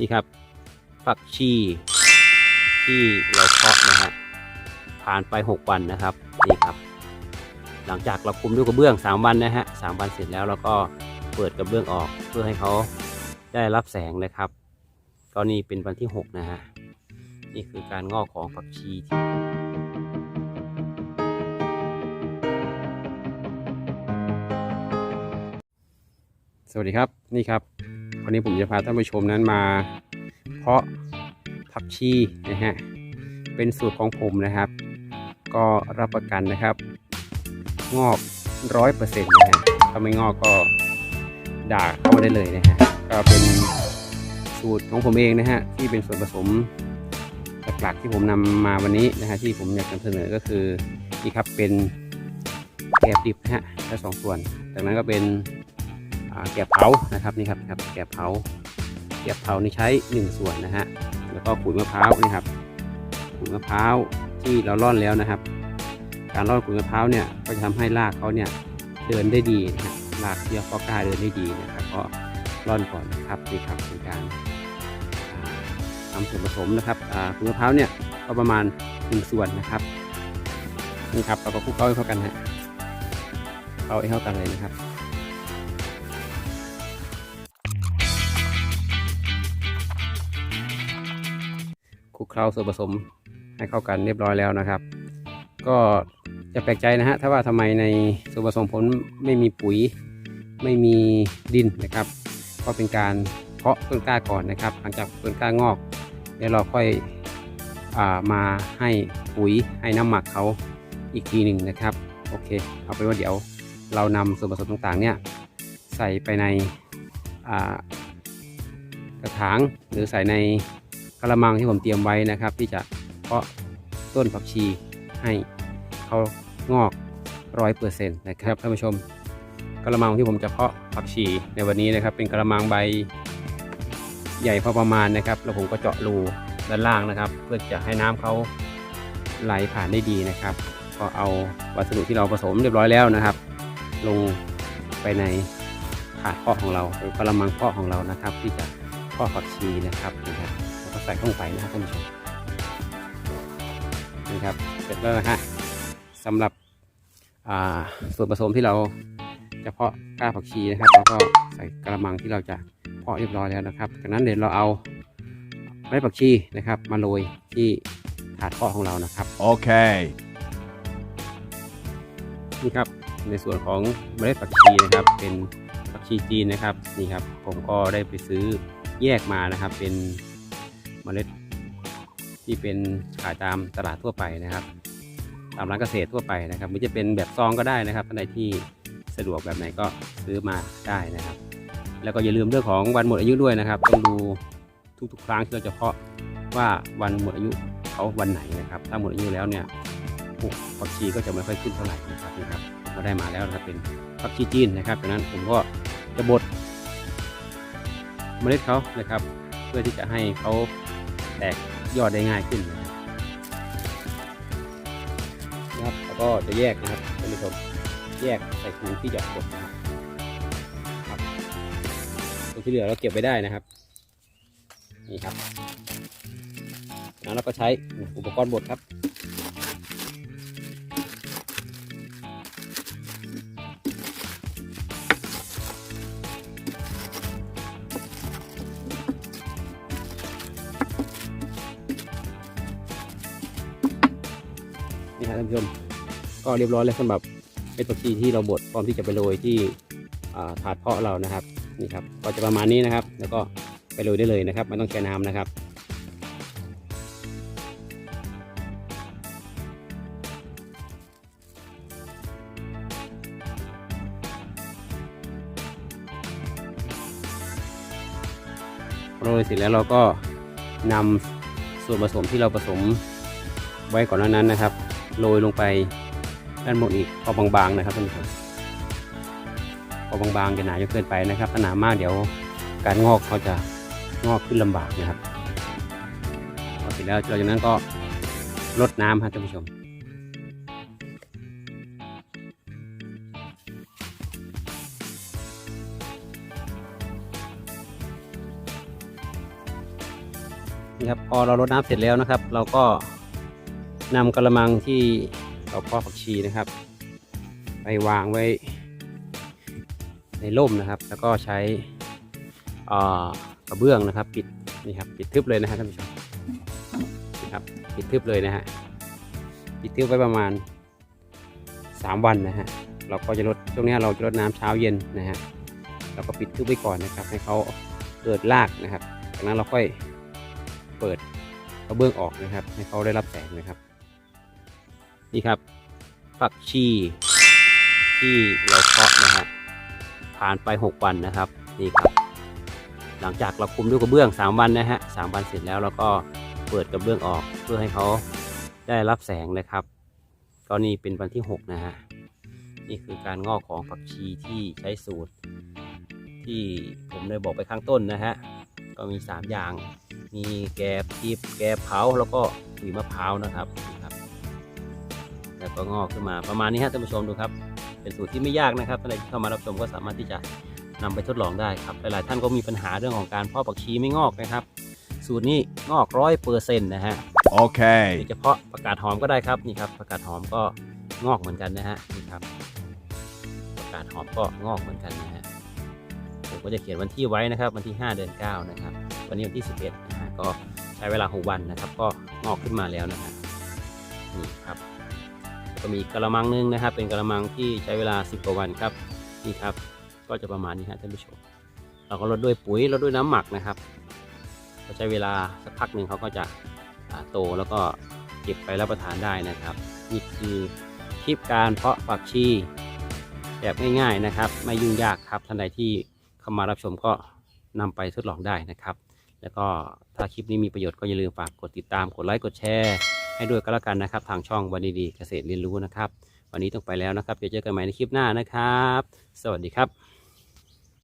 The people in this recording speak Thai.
นี่ครับผักชีที่เราเพาะนะฮะผ่านไป 6 วันนะครับนี่ครับ หลังจากเราคุมด้วยกระเบื้อง 3 วันนะฮะสามวันเสร็จแล้วเราก็เปิดกระเบื้องออกเพื่อให้เขาได้รับแสงนะครับก็นี่เป็นวันที่ 6 นะฮะนี่คือการงอกของผักชีที่สวัสดีครับนี่ครับ วันนี้ผมจะพาท่านผู้ชมนั้นมาเพาะผักชีนะฮะเป็นสูตรของผมนะครับ ก็รับประกันนะครับ งอกร้อยเปอร์เซ็นต์นะฮะถ้าไม่งอกก็ด่าเข้ามาได้เลยนะฮะก็เป็นสูตรของผมเองนะฮะที่เป็นส่วนผสมหลักๆที่ผมนำมาวันนี้นะฮะที่ผมอยากนำเสนอก็คือนี่ครับเป็นแกบดิบนะฮะแค่สองส่วน จากนั้นก็เป็น แกบเผานะครับนี่ครับครับแกบเผาแกบเผานี่ใช้ 1 ส่วนนะฮะแล้วก็ขุยมะพร้าวนี่ครับขุยมะพร้าวที่เราร่อนแล้วนะครับ การร่อนขุยมะพร้าวเนี่ยก็จะทำให้รากเขาเนี่ยเดินได้ดีนะฮะรากเยื่อฟอกล้าเดินได้ดีนะครับก็ร่อนก่อนนะครับนี่ครับเป็นการอ่าทำส่วนผสมนะครับขุยมะพร้าวเนี่ยก็ประมาณ1ส่วนนะครับนี่ครับเราก็คลุกเคล้าให้เข้ากันฮะเข้าให้เข้ากันเลยนะครับ ลุกเคล้าส่วนผสมให้เข้ากันเรียบร้อยแล้วนะครับ ก็จะแปลกใจนะฮะถ้าว่าทำไมในส่วนผสมผลไม่มีปุ๋ย ไม่มีดินนะครับ ก็เป็นการเพาะต้นกล้าก่อนนะครับ หลังจากต้นกล้างอกเดี๋ยวเราค่อยอามาให้ปุ๋ยให้น้ำหมักเขาอีกทีหนึ่งนะครับโอเค เอาเป็นว่าเดี๋ยวเรานำส่วนผสมต่างๆเนี่ยใส่ไปในกระถางหรือใส่ใน กระมังที่ผมเตรียมไว้นะครับ ที่จะเพาะต้นผักชีให้เขางอกร้อยเปอร์เซ็นต์นะครับท่านผู้ชมกระมังที่ผมจะเพาะผักชีในวันนี้นะครับ เป็นกระมังใบใหญ่พอประมาณนะครับ แล้วผมก็เจาะรูด้านล่างนะครับ เพื่อจะให้น้ำเขาไหลผ่านได้ดีนะครับ ก็เอาวัสดุที่เราผสมเรียบร้อยแล้วนะครับ ลงไปในถาดเพาะของเราหรือกระมังเพาะของเรานะครับ ที่จะเพาะผักชีนะครับนะครับ ใส่เข้าไปนะครับท่านผู้ชมนี่ครับเสร็จแล้วนะฮะสำหรับอ่าส่วนผสมที่เราจะเพาะกล้าผักชีนะครับแล้วก็ใส่กระมังที่เราจะเพาะเรียบร้อยแล้วนะครับจากนั้นเดี๋ยวเราเอาเมล็ดผักชีนะครับมาโรยที่ถาดเพาะของเรานะครับ Okay. นี่ครับในส่วนของเมล็ดผักชีนะครับเป็นผักชีจีนนะครับนี่ครับผมก็ได้ไปซื้อแยกมานะครับเป็น เมล็ดที่เป็นขายตามตลาดทั่วไปนะครับ ตามร้านเกษตรทั่วไปนะครับมันจะเป็นแบบซองก็ได้นะครับท่านใดที่สะดวกแบบไหนก็ซื้อมาได้นะครับ แล้วก็อย่าลืมเรื่องของวันหมดอายุด้วยนะครับ ต้องดูทุกๆ ครั้งที่เราจะเพาะว่าวันหมดอายุเขาวันไหนนะครับ ถ้าหมดอายุแล้วเนี่ยปลูกผักชีก็จะไม่ค่อยขึ้นเท่าไหร่นะครับนี่ครับผมก็ได้มาแล้วนะครับเป็นผักชีจีนนะครับดังนั้นผมก็จะบดเมล็ดเขานะครับ เพื่อที่จะให้เขา แตกยอดได้ง่ายขึ้นนะครับนะครับ แล้วก็จะแยกนะครับท่านผู้ชมแยกใส่ถุงที่จะบดนะครับครับส่วนที่เหลือเราเก็บไว้ได้นะครับ นี่ครับแล้วเราก็ใช้อุปกรณ์บดครับ นี่ครับท่านผู้ชมก็เรียบร้อยแล้วสำหรับเป็นผักชีที่เราบดพร้อมที่จะไปโรยที่ถาดเพาะเรานะครับนี่ครับก็จะประมาณนี้นะครับ แล้วก็ไปโรยได้เลยนะครับไม่ต้องแช่น้ำนะครับโรยเสร็จแล้วเราก็นำส่วนผสมที่เราผสมไว้ก่อนหน้านั้นนะครับ โรยลงไปด้านบนอีกพอบางๆนะครับท่านผู้ชมพอบางๆจะหนาจนเกินไปนะครับถ้าหนามากเดี๋ยวการงอกเขาจะงอกขึ้นลำบากนะครับพอเสร็จแล้วหลังจากนั้นก็ลดน้ำครับท่านผู้ชมนี่ครับพอเรารดน้ำเสร็จแล้วนะครับ เราก็ นำกระมังที่เราเพาะผักชีนะครับ ไปวางไว้ในร่มนะครับ แล้วก็ใช้กระเบื้องนะครับ ปิดนี่ครับปิดทึบเลยนะฮะท่านผู้ชมนี่ครับปิดทึบเลยนะฮะปิดทึบไว้ประมาณ 3 วันนะฮะเราก็จะลดช่วงนี้เราจะลดน้ำเช้าเย็นนะฮะเราก็ปิดทึบไว้ก่อนนะครับ ให้เขาเกิดรากนะครับ จากนั้นเราค่อยเปิดกระเบื้องออกนะครับ ให้เขาได้รับแสงนะครับ นี่ครับฝักชีที่เราเพาะนะฮะผ่านไป 6 วันนะครับนี่ครับ หลังจากเราคุมด้วยกระเบื้อง 3 วันนะฮะสามวันเสร็จแล้วเราก็เปิดกระเบื้องออกเพื่อให้เขาได้รับแสงนะครับ ก็นี่เป็นวันที่ 6 นะฮะนี่คือการงอกของผักชีที่ใช้สูตร ที่ผมได้บอกไปข้างต้นนะฮะก็มี 3 อย่าง มีแกบทิบแกบเผาแล้วก็ขุยมะพร้าวนะครับ แล้วก็งอกขึ้นมาประมาณนี้ฮะท่านผู้ชมดูครับ เป็นสูตรที่ไม่ยากนะครับท่านใดที่เข้ามารับชมก็สามารถที่จะนำไปทดลองได้ครับหลายๆท่านก็มีปัญหาเรื่องของการเพาะผักชีไม่งอกนะครับ สูตรนี้งอกร้อยเปอร์เซ็นต์นะฮะ Okay. โดยเฉพาะผักกาดหอมก็ได้ครับนี่ครับผักกาดหอมก็งอกเหมือนกันนะฮะนี่ครับผักกาดหอมก็งอกเหมือนกันนะฮะผมก็จะเขียนวันที่ไว้นะครับ วันที่ 5 เดือน 9 นะครับ วันนี้วันที่ 11นะฮะก็ใช้เวลา 6 วันนะครับ ก็งอกขึ้นมาแล้วนะฮะนี่ครับแล้ว ก็มีกระมังหนึงนะครับ เป็นกระมังที่ใช้เวลา 10กว่าวันครับนี่ครับ ก็จะประมาณนี้ฮะท่านผู้ชม เราก็ลดด้วยปุ๋ยลดด้วยน้ำหมักนะครับก็ใช้เวลาสักพักหนึ่งเขาก็จะโตแล้วก็เก็บไปรับประทานได้นะครับ นี่คือคลิปการเพาะผักชีแบบง่ายๆนะครับ ไม่ยุ่งยากครับท่านใดที่เข้ามารับชมก็นำไปทดลองได้นะครับ แล้วก็ถ้าคลิปนี้มีประโยชน์ก็อย่าลืมฝากกดติดตามกดไลค์กดแชร์ ให้ด้วยก็แล้วกันนะครับ ทางช่องวันดีๆเกษตรเรียนรู้นะครับ วันนี้ต้องไปแล้วนะครับเดี๋ยวเจอกันใหม่ในคลิปหน้านะครับ สวัสดีครับ